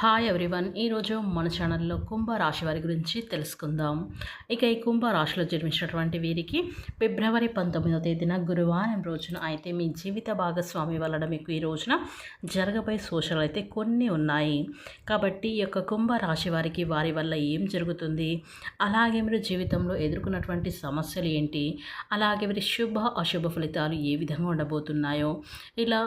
Hi everyone ఈరోజు మన ఛానల్లో కుంభ రాశి వారి గురించి తెలుసుకుందాం. ఇక ఈ కుంభ రాశిలో జన్మించినటువంటి వీరికి ఫిబ్రవరి పంతొమ్మిదవ తేదీన గురువారం రోజున అయితే మీ జీవిత భాగస్వామి వలన మీకు ఈ రోజున జరగబోయే సూచనలు అయితే కొన్ని ఉన్నాయి. కాబట్టి ఈ యొక్క కుంభ రాశి వారికి వారి వల్ల ఏం జరుగుతుంది? అలాగే మీరు జీవితంలో ఎదుర్కొన్నటువంటి సమస్యలు ఏంటి? అలాగే మీరు శుభ అశుభ ఫలితాలు ఏ విధంగా ఉండబోతున్నాయో? ఇలా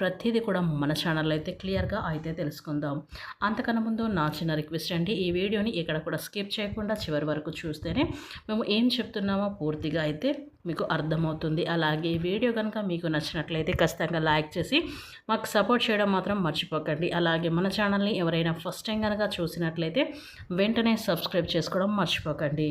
ప్రతిదీ కూడా మన ఛానల్లో అయితే క్లియర్గా అయితే తెలుసుకుందాం. అంతకన్నా ముందు నా చిన్న రిక్వెస్ట్ అండి. ఈ వీడియోని ఇక్కడ కూడా స్కిప్ చేయకుండా చివరి వరకు చూస్తేనే మేము ఏం చెప్తున్నామో పూర్తిగా అయితే మీకు అర్థమవుతుంది. అలాగే ఈ వీడియో కనుక మీకు నచ్చినట్లయితే ఖచ్చితంగా లైక్ చేసి మాకు సపోర్ట్ చేయడం మాత్రం మర్చిపోకండి. అలాగే మన ఛానల్ని ఎవరైనా ఫస్ట్ టైం కనుక చూసినట్లయితే వెంటనే సబ్స్క్రైబ్ చేసుకోవడం మర్చిపోకండి.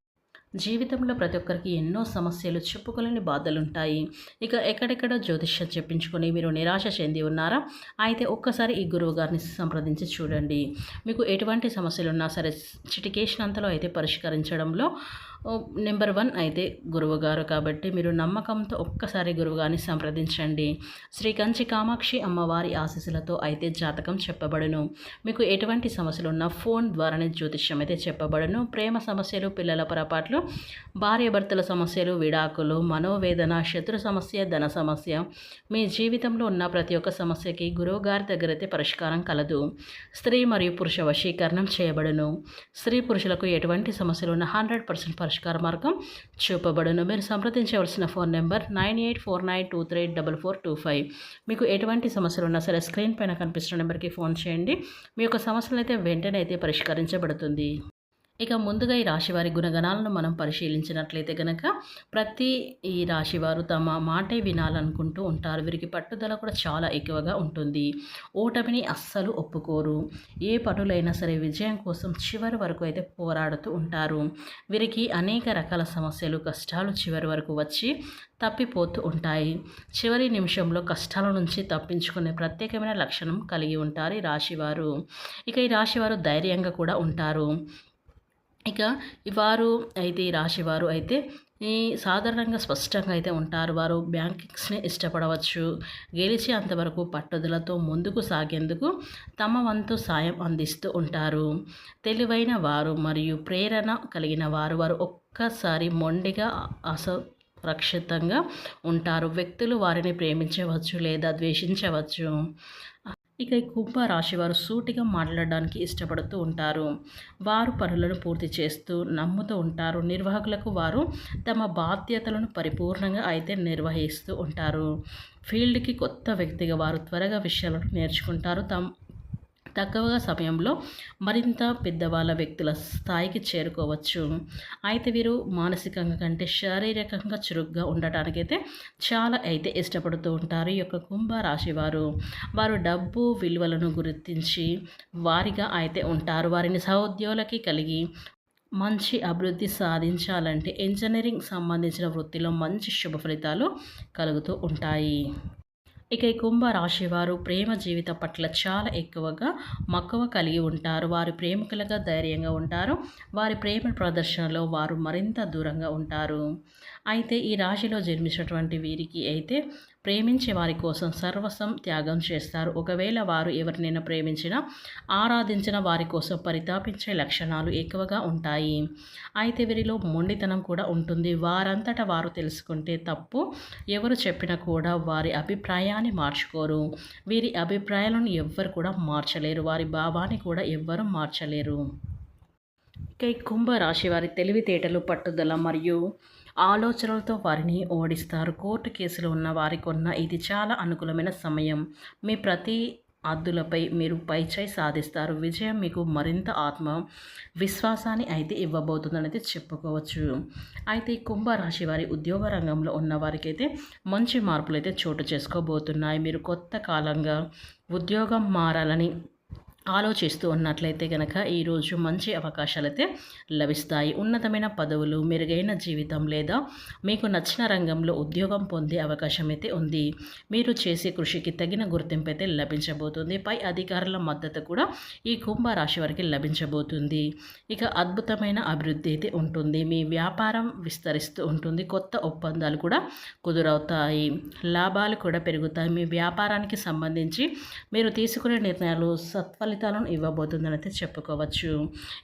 జీవితంలో ప్రతి ఒక్కరికి ఎన్నో సమస్యలు చెప్పుకోలేని బాధలుంటాయి. ఇక ఎక్కడెక్కడ జ్యోతిష్యం చెప్పించుకొని మీరు నిరాశ చెంది ఉన్నారా? అయితే ఒక్కసారి ఈ గురువు గారిని సంప్రదించి చూడండి. మీకు ఎటువంటి సమస్యలు ఉన్నా సరే చిటికేషన్ అయితే పరిష్కరించడంలో నెంబర్ వన్ అయితే గురువుగారు కాబట్టి మీరు నమ్మకంతో ఒక్కసారి గురువుగారిని సంప్రదించండి. శ్రీ కంచి కామాక్షి అమ్మవారి ఆశీస్సులతో అయితే జాతకం చెప్పబడును. మీకు ఎటువంటి సమస్యలు ఉన్నా ఫోన్ ద్వారానే జ్యోతిష్యం అయితే చెప్పబడును. ప్రేమ సమస్యలు పిల్లల పొరపాట్లు భార్యాభర్తల సమస్యలు విడాకులు మనోవేదన శత్రు సమస్య ధన సమస్య. మీ జీవితంలో ఉన్న ప్రతి ఒక్క సమస్యకి గురువుగారి దగ్గర అయితే పరిష్కారం కలదు. స్త్రీ మరియు పురుష వశీకరణం చేయబడును. స్త్రీ పురుషులకు ఎటువంటి సమస్యలు ఉన్న హండ్రెడ్ పర్సెంట్ పరిష్కార మార్గం చూపబడును. మీరు సంప్రదించవలసిన phone number nine eight four nine two three double four two five. మీకు ఎటువంటి సమస్యలు ఉన్నా సరే స్క్రీన్ పైన కనిపిస్తున్న నెంబర్కి ఫోన్ చేయండి. మీ యొక్క సమస్యలు అయితే వెంటనే అయితే పరిష్కరించబడుతుంది. ఇక ముందుగా ఈ రాశివారి గుణగణాలను మనం పరిశీలించినట్లయితే కనుక ప్రతి ఈ రాశివారు తమ మాటే వినాలనుకుంటూ ఉంటారు. వీరికి పట్టుదల కూడా చాలా ఎక్కువగా ఉంటుంది. ఓటమిని అస్సలు ఒప్పుకోరు. ఏ పనులైనా సరే విజయం కోసం చివరి వరకు అయితే పోరాడుతూ ఉంటారు. వీరికి అనేక రకాల సమస్యలు కష్టాలు చివరి వరకు వచ్చి తప్పిపోతూ ఉంటాయి. చివరి నిమిషంలో కష్టాల నుంచి తప్పించుకునే ప్రత్యేకమైన లక్షణం కలిగి ఉంటారు ఈ రాశివారు. ఇక ఈ రాశివారు ధైర్యంగా కూడా ఉంటారు. ఇక వారు అయితే ఈ రాశివారు అయితే ఈ సాధారణంగా స్పష్టంగా అయితే ఉంటారు. వారు బ్యాంకింగ్స్ని ఇష్టపడవచ్చు. గెలిచి అంతవరకు పట్టుదలతో ముందుకు సాగేందుకు తమ వంతు సాయం అందిస్తూ ఉంటారు. తెలివైన వారు మరియు ప్రేరణ కలిగిన వారు వారు ఒక్కసారి మొండిగా అస రక్షితంగా ఉంటారు. వ్యక్తులు వారిని ప్రేమించవచ్చు లేదా ద్వేషించవచ్చు. ఇక ఈ కుంభ రాశివారు సూటిగా మాట్లాడడానికి ఇష్టపడుతూ ఉంటారు. వారు పనులను పూర్తి చేస్తూ నమ్ముతూ ఉంటారు. నిర్వాహకులకు వారు తమ బాధ్యతలను పరిపూర్ణంగా అయితే నిర్వహిస్తూ ఉంటారు. ఫీల్డ్కి కొత్త వ్యక్తిగా వారు త్వరగా విషయాలను నేర్చుకుంటారు. తమ తక్కువగా సమయంలో మరింత పెద్దవాళ్ళ వ్యక్తుల స్థాయికి చేరుకోవచ్చు. అయితే వీరు మానసికంగా కంటే శారీరకంగా చురుగ్గా ఉండటానికైతే చాలా అయితే ఇష్టపడుతూ ఉంటారు ఈ యొక్క కుంభ రాశివారు వారు. వారు డబ్బు విలువలను గుర్తించి వారిగా అయితే ఉంటారు. వారిని సహోద్యోగులకి కలిగి మంచి అభివృద్ధి సాధించాలంటే ఇంజనీరింగ్ సంబంధించిన వృత్తిలో మంచి శుభ ఫలితాలు కలుగుతూ ఉంటాయి. ఇక ఈ కుంభ రాశి వారు ప్రేమ జీవితం పట్ల చాలా ఎక్కువగా మక్కువ కలిగి ఉంటారు. వారి ప్రేమికులుగా ధైర్యంగా ఉంటారు. వారి ప్రేమ ప్రదర్శనలో వారు మరింత దూరంగా ఉంటారు. అయితే ఈ రాశిలో జన్మించినటువంటి వీరికి అయితే ప్రేమించే వారి కోసం సర్వస్వం త్యాగం చేస్తారు. ఒకవేళ వారు ఎవరినైనా ప్రేమించినా ఆరాధించిన వారి కోసం పరితాపించే లక్షణాలు ఎక్కువగా ఉంటాయి. అయితే వీరిలో మొండితనం కూడా ఉంటుంది. వారంతటా వారు తెలుసుకుంటే తప్పు ఎవరు చెప్పినా కూడా వారి అభిప్రాయాన్ని మార్చుకోరు. వీరి అభిప్రాయాలను ఎవ్వరు కూడా మార్చలేరు. వారి భావాన్ని కూడా ఎవ్వరూ మార్చలేరు. ఇక ఈ కుంభ రాశి వారి తెలివితేటలు పట్టుదల మరియు ఆలోచనలతో వారిని ఓడిస్తారు. కోర్టు కేసులు ఉన్న వారికి ఉన్న ఇది చాలా అనుకూలమైన సమయం. మీ ప్రతి అద్దులపై మీరు పైచై సాధిస్తారు. విజయం మీకు మరింత ఆత్మ విశ్వాసాన్ని అయితే ఇవ్వబోతుందనేది చెప్పుకోవచ్చు. అయితే కుంభరాశి వారి ఉద్యోగ రంగంలో ఉన్న వారికి అయితే మంచి మార్పులు అయితే చోటు చేసుకోబోతున్నాయి. మీరు కొత్త కాలంగా ఉద్యోగం మారాలని ఆలోచిస్తూ ఉన్నట్లయితే కనుక ఈరోజు మంచి అవకాశాలు అయితే లభిస్తాయి. ఉన్నతమైన పదవులు మెరుగైన జీవితం లేదా మీకు నచ్చిన రంగంలో ఉద్యోగం పొందే అవకాశం అయితే ఉంది. మీరు చేసే కృషికి తగిన గుర్తింపు అయితే లభించబోతుంది. పై అధికారుల మద్దతు కూడా ఈ కుంభరాశి వారికి లభించబోతుంది. ఇక అద్భుతమైన అభివృద్ధి అయితే ఉంటుంది. మీ వ్యాపారం విస్తరిస్తూ ఉంటుంది. కొత్త ఒప్పందాలు కూడా కుదురవుతాయి. లాభాలు కూడా పెరుగుతాయి. మీ వ్యాపారానికి సంబంధించి మీరు తీసుకునే నిర్ణయాలు సత్వ ఫలితాలను ఇవ్వబోతుందని అయితే చెప్పుకోవచ్చు.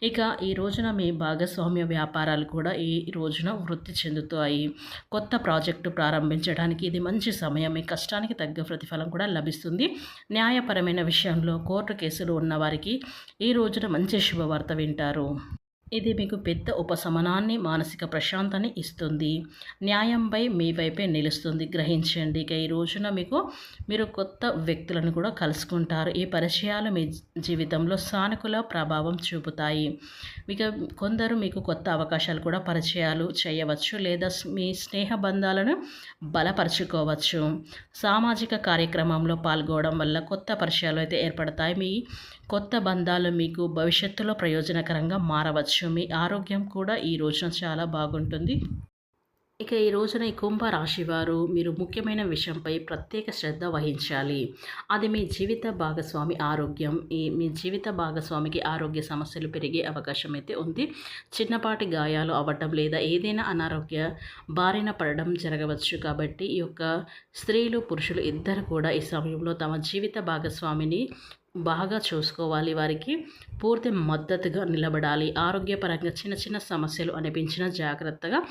ఇక ఈ రోజున మీ భాగస్వామ్య వ్యాపారాలు కూడా ఈ రోజున వృద్ధి చెందుతాయి. కొత్త ప్రాజెక్టు ప్రారంభించడానికి ఇది మంచి సమయం. మీ కష్టానికి తగ్గ ప్రతిఫలం కూడా లభిస్తుంది. న్యాయపరమైన విషయంలో కోర్టు కేసులు ఉన్నవారికి ఈ రోజున మంచి శుభవార్త వింటారు. ఇది మీకు పెద్ద ఉపశమనాన్ని మానసిక ప్రశాంతాన్ని ఇస్తుంది. న్యాయంపై మీ వైపే నిలుస్తుంది. గ్రహించండి ఇక ఈ రోజున మీకు మీరు కొత్త వ్యక్తులను కూడా కలుసుకుంటారు. ఈ పరిచయాలు మీ జీవితంలో సానుకూల ప్రభావం చూపుతాయి. ఇక కొందరు మీకు కొత్త అవకాశాలు కూడా పరిచయాలు చేయవచ్చు లేదా మీ స్నేహ బంధాలను బలపరుచుకోవచ్చు. సామాజిక కార్యక్రమంలో పాల్గొనడం వల్ల కొత్త పరిచయాలు అయితే ఏర్పడతాయి. మీ కొత్త బంధాలు మీకు భవిష్యత్తులో ప్రయోజనకరంగా మారవచ్చు. మీ ఆరోగ్యం కూడా ఈ రోజున చాలా బాగుంటుంది. ఇక ఈ రోజున ఈ కుంభ రాశి వారు మీరు ముఖ్యమైన విషయంపై ప్రత్యేక శ్రద్ధ వహించాలి. అది మీ జీవిత భాగస్వామి ఆరోగ్యం. ఈ మీ జీవిత భాగస్వామికి ఆరోగ్య సమస్యలు పెరిగే అవకాశం అయితే ఉంది. చిన్నపాటి గాయాలు అవ్వటం లేదా ఏదైనా అనారోగ్య బారిన పడడం జరగవచ్చు. కాబట్టి ఈ యొక్క స్త్రీలు పురుషులు ఇద్దరు కూడా ఈ సమయంలో తమ జీవిత భాగస్వామిని బాగా చూసుకోవాలి. వారికి పూర్తి మద్దతుగా నిలబడాలి. ఆరోగ్యపరంగా చిన్న చిన్న సమస్యలు అనిపించిన జాగ్రత్తగా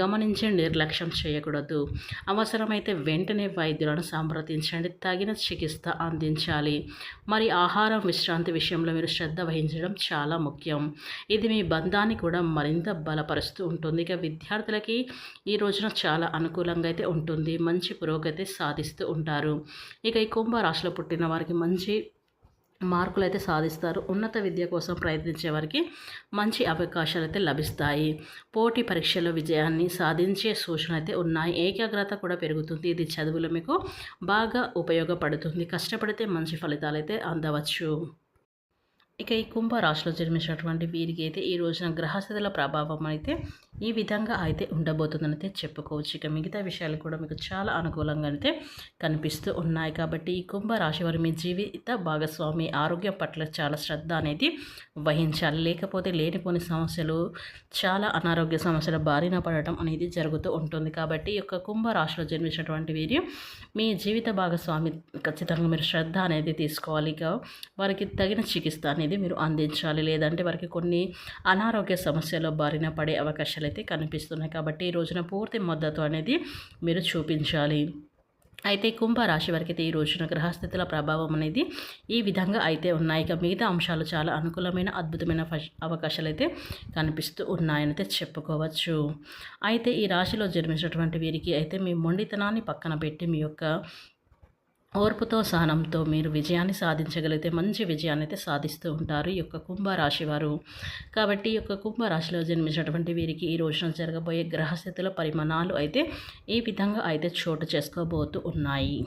గమనించి నిర్లక్ష్యం చేయకూడదు. అవసరమైతే వెంటనే వైద్యులను సంప్రదించండి. తగిన చికిత్స అందించాలి. మరి ఆహారం విశ్రాంతి విషయంలో మీరు శ్రద్ధ వహించడం చాలా ముఖ్యం. ఇది మీ బంధాన్ని కూడా మరింత బలపరుస్తూ ఉంటుంది. ఇక విద్యార్థులకి ఈ రోజున చాలా అనుకూలంగా అయితే ఉంటుంది. మంచి పురోగతి సాధిస్తూ ఉంటారు. ఇక ఈ కుంభ రాశిలో పుట్టిన వారికి మంచి మార్కులు అయితే సాధిస్తారు. ఉన్నత విద్య కోసం ప్రయత్నించే వారికి మంచి అవకాశాలు అయితే లభిస్తాయి. పోటీ పరీక్షలో విజయాన్ని సాధించే సూచనలు అయితే ఉన్నాయి. ఏకాగ్రత కూడా పెరుగుతుంది. ఇది చదువులు మీకు బాగా ఉపయోగపడుతుంది. కష్టపడితే మంచి ఫలితాలు అయితే అందవచ్చు. ఇక ఈ కుంభరాశిలో జన్మించినటువంటి వీరికి అయితే ఈ రోజున గ్రహస్థితుల ప్రభావం అయితే ఈ విధంగా అయితే ఉండబోతుందని అయితే చెప్పుకోవచ్చు. ఇక మిగతా విషయాలు కూడా మీకు చాలా అనుకూలంగా అయితే కనిపిస్తూ ఉన్నాయి. కాబట్టి ఈ కుంభరాశి వారి మీ జీవిత భాగస్వామి ఆరోగ్యం పట్ల చాలా శ్రద్ధ అనేది వహించాలి. లేకపోతే లేనిపోని సమస్యలు చాలా అనారోగ్య సమస్యల బారిన పడటం అనేది జరుగుతూ ఉంటుంది. కాబట్టి ఈ యొక్క కుంభరాశిలో జన్మించినటువంటి వీరి మీ జీవిత భాగస్వామి ఖచ్చితంగా మీరు శ్రద్ధ అనేది తీసుకోవాలి. ఇక వారికి తగిన చికిత్స అనేది మీరు అందించాలి. లేదంటే వారికి కొన్ని అనారోగ్య సమస్యల బారిన పడే అవకాశాలు అయితే కనిపిస్తున్నాయి. కాబట్టి ఈ రోజున పూర్తి మద్దతు అనేది మీరు చూపించాలి. అయితే కుంభరాశి వారికి అయితే ఈ రోజున గ్రహస్థితుల ప్రభావం అనేది ఈ విధంగా అయితే ఉన్నాయి. ఇక మిగతా అంశాలు చాలా అనుకూలమైన అద్భుతమైన అవకాశాలు అయితే కనిపిస్తూ ఉన్నాయని అయితే చెప్పుకోవచ్చు. అయితే ఈ రాశిలో జన్మించినటువంటి వీరికి అయితే మీ మొండితనాన్ని పక్కన పెట్టి మీ యొక్క ఓర్పుతో సహనంతో మీరు విజయాన్ని సాధించగలిగితే మంచి విజయాన్ని అయితే సాధిస్తూ ఉంటారు ఈ యొక్క కుంభరాశి వారు. కాబట్టి ఈ యొక్క కుంభరాశిలో జన్మించినటువంటి వీరికి ఈ రోజున జరగబోయే గ్రహస్థితుల పరిమాణాలు అయితే ఈ విధంగా అయితే చోటు చేసుకోబోతూ ఉన్నాయి.